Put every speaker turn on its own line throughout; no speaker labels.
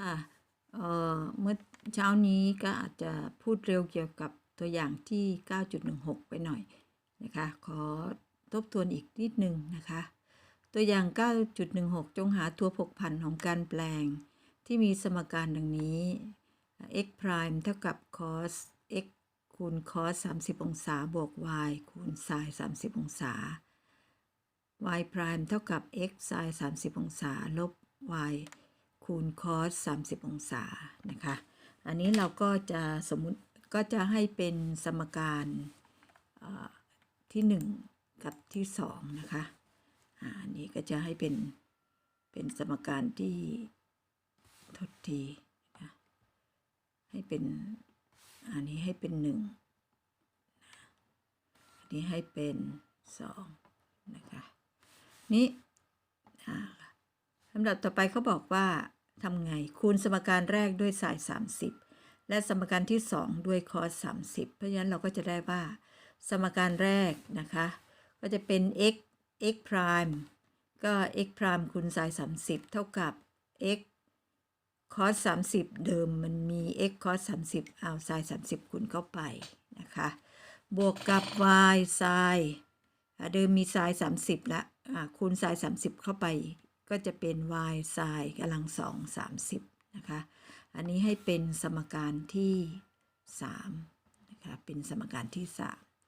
ค่ะเเมื่อเช้านี้ก็อาจจะพูดเร็วเกี่ยวกับตัวอย่างที่ 9.16 ไปหน่อยนะคะ ขอทบทวนอีกนิดนึงนะคะ ตัวอย่าง 9.16 จงหาตัวผกผันของการแปลง ที่มีสมการดังนี้ x prime เท่ากับ cos x คูณ cos 30 องศา บวก y คูณ sin 30 องศา y prime เท่ากับ x sin 30 องศา ลบ y คูณ cos 30 องศานะคะ อันนี้เราก็จะสมมุติก็จะให้เป็นสมการเอ่อที่ 1 กับที่ 2 นะคะอันนี้ก็จะให้เป็นเป็นสมการที่ทดทีนะให้เป็นอันนี้ให้เป็น 1 อันนี้ให้เป็น 2 นะคะ นี่อ่าลำดับต่อไปเขาบอกว่า ทำไง คูณสมการแรกด้วยสาย 30 และสมการที่ 2 ด้วยคอส30 เพราะฉะนั้นเราก็จะได้ว่า สมการแรกนะคะ ก็จะเป็น x x prime ก็ x prime คูณสาย 30 เท่ากับ x cos 30 เดิมมันมี x cos 30 เอาสาย 30 คูณเข้าไปนะคะ บวกกับ y sin เดิมมี sin 30ล้วอ่าคูณ sin 30 เข้าไป ก็จะเป็น y sin กำลังสอง30นะคะ อันนี้ให้เป็นสมการที่3นะคะเป็นสมการที่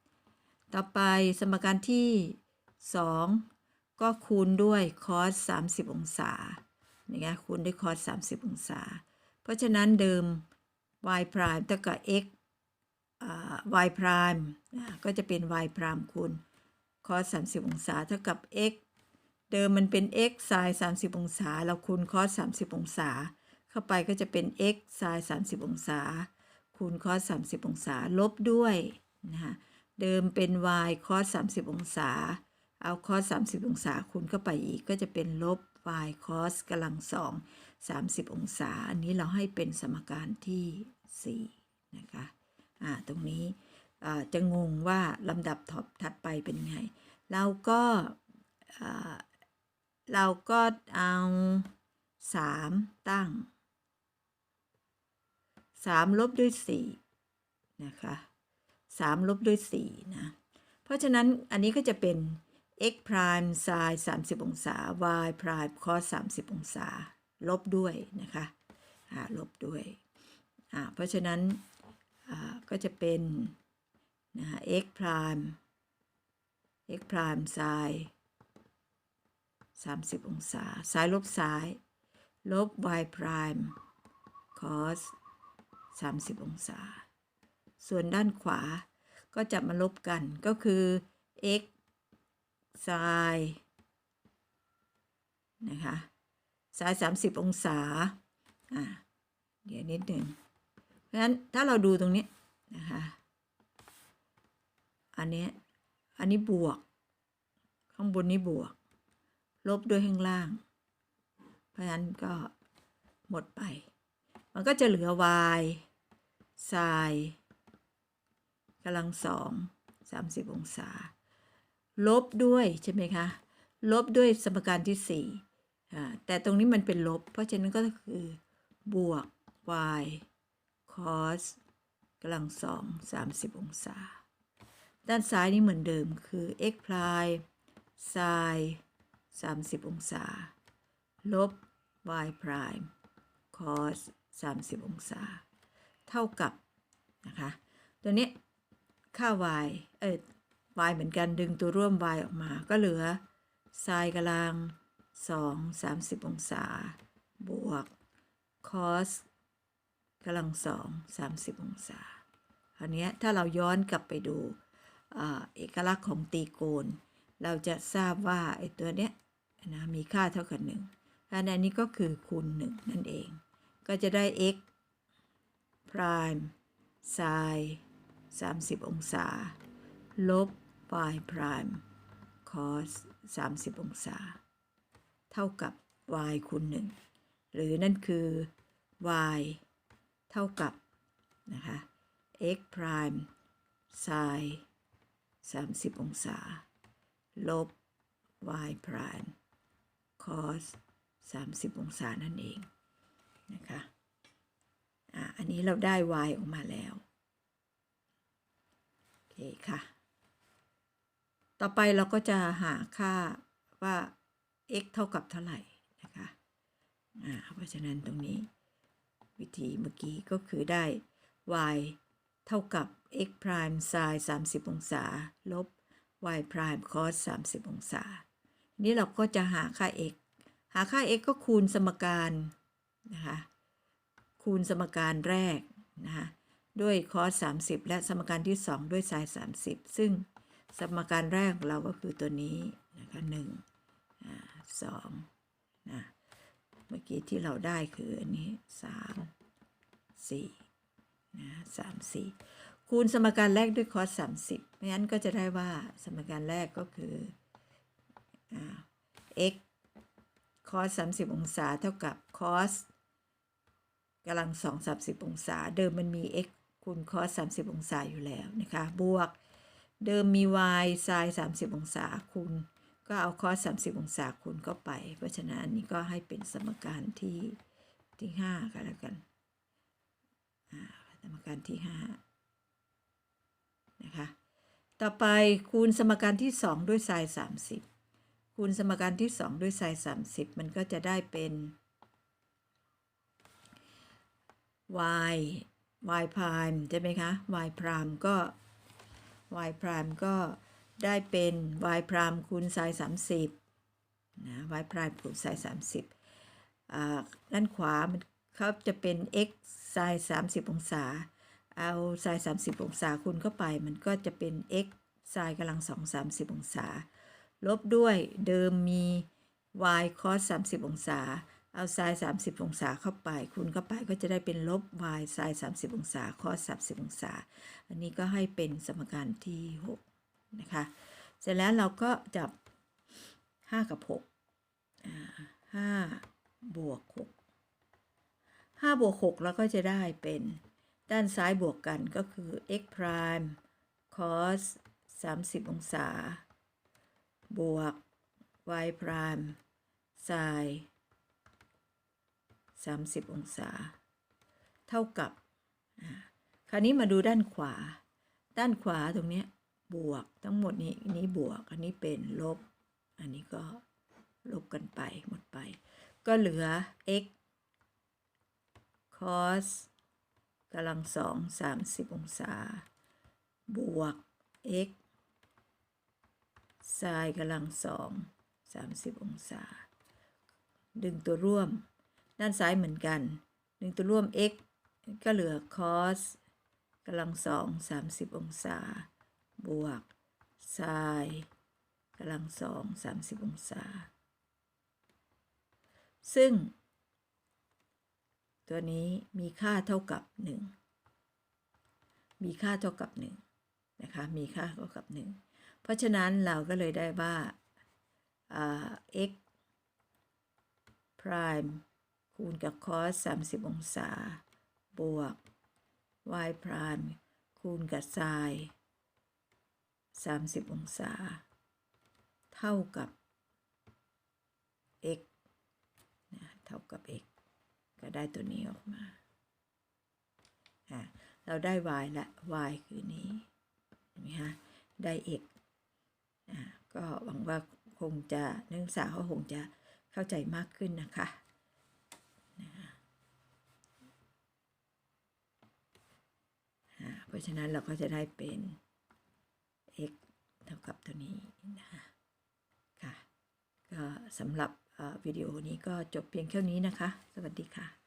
3ต่อไปสมการที่2ก็คูณด้วย cos 30องศานะคะคูณด้วย cos 30องศา เพราะฉะนั้นเดิม y prime เท่ากับ x อ่า y prime อ่าก็จะเป็น y prime คูณ cos 30 องศาเท่ากับ x เดิมมันเป็น x sin 30 องศา เราคูณ cos 30 องศา เข้าไปก็จะเป็น x sin 30 องศา คูณ cos 30 องศา ลบด้วยนะคะเดิมเป็น y cos 30 องศา เอา cos 30 องศา คูณเข้าไปอีกก็จะเป็นลบ y cos กำลังสอง30 องศา อันนี้เราให้เป็นสมการที่ 4 นะคะ อ่า ตรงนี้อ่าจะงงว่าลำดับถัดไปเป็นไง เราก็ เราก็เอา 3 ตั้ง 3 ลบด้วย 4 นะคะ 3 ลบด้วย 4 นะ เพราะฉะนั้นอันนี้ก็จะเป็น x prime sin 30 องศา y prime cos 30 องศา ลบด้วยนะคะลบด้วยเพราะฉะนั้นก็จะเป็นนะะ x prime x prime sin 30 องศา ซ้ายลบซ้าย ลบ y prime cos 30 องศา ส่วนด้านขวาก็จะมาลบกันก็คือ x sin นะคะสาย 30 องศา อ่า เดี๋ยวนิดหนึ่ง เพราะฉะนั้นถ้าเราดูตรงนี้นะคะ อันนี้ อันนี้บวก ข้างบนนี้บวก ลบด้วยข้างล่าง เพราะฉะนั้นก็หมดไป มันก็จะเหลือ y sin กำลังสองสามสิบองศา ลบด้วยใช่ไหมคะ ลบด้วยสมการที่สี่แต่ตรงนี้มันเป็นลบ เพราะฉะนั้นก็คือบวก y cos กำลังสองสามสิบองศา ด้านซ้ายนี่เหมือนเดิมคือ x prime sin 30 องศา ลบ y prime cos 30 องศา เท่ากับ นะคะ ตัวนี้ค่า y เอ้ย y เหมือนกันดึงตัวร่วม y ออกมาก็เหลือ sin กำลัง 2 30 องศา บวก cos กำลัง 2 30 องศาคราวนี้ถ้าเราย้อนกลับไปดูเอกลักษณ์ของตีโกณเราจะทราบว่าไอ้ตัวเนี้ย นะมีค่าเท่ากับ1อันนี้ก็คือคูณ 1 นั่นเอง ก็จะได้ x prime sin 30 องศา ลบ y prime cos 30 องศา เท่ากับ y คูณ 1 หรือนั่นคือ y เท่ากับ นะคะ x prime sin 30 องศา ลบ y prime cos 30 องศานั่นเองนะคะอ่าอันนี้เราได้ y ออกมาแล้ว โอเคค่ะ ต่อไปเราก็จะหาค่าว่า x เท่ากับเท่าไหร่นะคะอ่าเพราะฉะนั้นตรงนี้วิธีเมื่อกี้ก็คือได้ y เท่ากับ x prime sin 30 องศา ลบ y prime cos 30 องศา นี้เราก็จะหาค่า x หาค่า x ก็คูณสมการนะคะคูณสมการแรกนะคะด้วย cos 30 และสมการที่ 2 ด้วย sin 30 ซึ่งสมการแรกเราก็คือตัวนี้นะคะ1อ่า2นะเมื่อกี้ที่เราได้คืออันนี้3 4นะ3 4คูณสมการแรกด้วย cos 30เพราะฉะนั้นก็จะได้ว่าสมการแรกก็คือ x cos 30 องศาเท่ากับ cos กำลัง2 30องศา เดิมมันมี x คูณ cos 30องศาอยู่แล้วนะคะ บวก เดิมมี y sin 30องศาคูณก็เอา cos 30องศาคูณเข้าไป เพราะฉะนั้นอันนี้ก็ให้เป็นสมการที่ที่5กันแล้วกันสมการที่5นะคะ ต่อไปคูณสมการที่2ด้วย sin 30 คูณสมการที่ 2 ด้วย sin 30 มันก็จะได้เป็น y y prime ใช่ไหมคะ y prime ก็ y prime ก็ได้เป็น y prime คูณ sin 30 นะ y prime คูณ sin 30อ่าด้านขวามันเขาจะเป็น x sin 30 องศา เอา sin 30 องศาคูณเข้าไป มันก็จะเป็น x sin กำลัง2 30องศา ลบด้วยเดิมมี y cos 30 องศา เอา sin 30 องศาเข้าไป คูณเข้าไปก็จะได้เป็นลบ y sin 30 องศา cos 30 องศา อันนี้ก็ให้เป็นสมการที่ 6 นะคะ เสร็จแล้วเราก็จับ 5 กับ6อ่า5บวก 6 5 บวก 6 แล้วก็จะได้เป็นด้านซ้ายบวกกันก็คือ x prime cos 30 องศา บวก y prime sin 30 องศา เท่ากับ คราวนี้มาดูด้านขวา ด้านขวาตรงนี้บวกทั้งหมดนี้นนี้บวก อันนี้เป็นลบ อันนี้ก็ลบกันไปหมดไป ก็เหลือ x cos กำลังสองสามสิบองศา บวก x sin กำลังสองสามสิบองศา ดึงตัวร่วม ด้านซ้ายเหมือนกัน ดึงตัวร่วม x ก็เหลือ cos กำลังสองสามสิบองศา บวก sin กำลังสองสามสิบองศา ซึ่ง ตัวนี้มีค่าเท่ากับ 1 มีค่าเท่ากับ 1 นะคะ มีค่าเท่ากับ 1 เพราะฉะนั้นเราก็เลยได้ว่า x prime คูณกับ cos 30 องศา บวก y prime คูณกับ sin 30 องศา เท่ากับ x นะเท่ากับ x ก็ได้ตัวนี้ออกมา เราได้ y ละ y คือนี้เห็นไหมคะได้ x ก็หวังว่าคงจะนักศึกษาเขาคงจะเข้าใจมากขึ้นนะคะนะคะเพราะฉะนั้นเราก็จะได้เป็น x เท่ากับตัวนี้นะคะค่ะก็สำหรับเอ่อวิดีโอนี้ก็จบเพียงแค่นี้นะคะ สวัสดีค่ะ